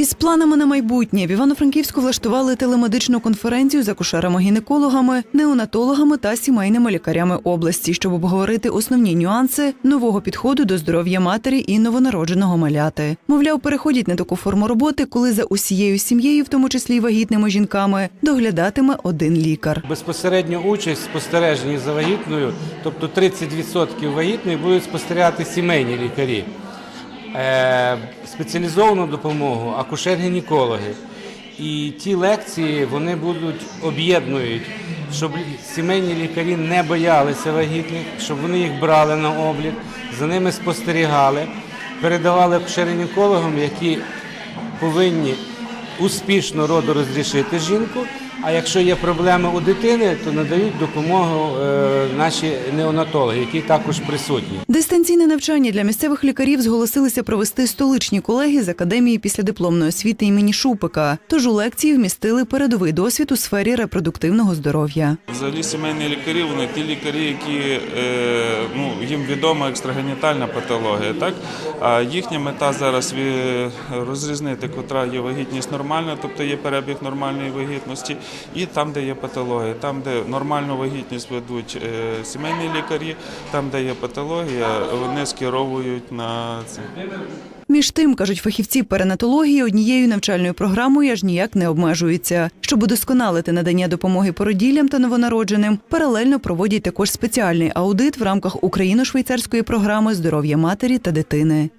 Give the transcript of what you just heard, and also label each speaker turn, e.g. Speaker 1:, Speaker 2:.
Speaker 1: Із планами на майбутнє в Івано-Франківську влаштували телемедичну конференцію з акушерами-гінекологами, неонатологами та сімейними лікарями області, щоб обговорити основні нюанси нового підходу до здоров'я матері і новонародженого маляти. Мовляв, переходять на таку форму роботи, коли за усією сім'єю, в тому числі вагітними жінками, доглядатиме один лікар.
Speaker 2: Безпосередню участь в спостереженні за вагітною, тобто 30% вагітної будуть спостерігати сімейні лікарі. Е, Спеціалізовану допомогу акушер-гінекологи. І ті лекції вони будуть об'єднують, щоб сімейні лікарі не боялися вагітних, щоб вони їх брали на облік, за ними спостерігали, передавали акушер-гінекологам, які повинні успішно родорозрішити жінку. А якщо є проблеми у дитини, то надають допомогу е, наші неонатологи, які також присутні.
Speaker 1: Дистанційне навчання для місцевих лікарів зголосилися провести столичні колеги з академії післядипломної освіти імені Шупика. Тож у лекції вмістили передовий досвід у сфері репродуктивного здоров'я.
Speaker 3: Взагалі сімейні лікарі, вони ті лікарі, які е, ну, їм відома екстрагенітальна патологія, так? А їхня мета зараз розрізнити, котра є вагітність нормальна, тобто є перебіг нормальної вагітності, і там, де є патологія, там, де нормальну вагітність ведуть е, сімейні лікарі, там, де є патологія, вони скеровують на це.
Speaker 1: Між тим, кажуть фахівці перинатології, однією навчальною програмою аж ніяк не обмежується. Щоб удосконалити надання допомоги породіллям та новонародженим, паралельно проводять також спеціальний аудит в рамках україно-швейцарської програми здоров'я матері та дитини.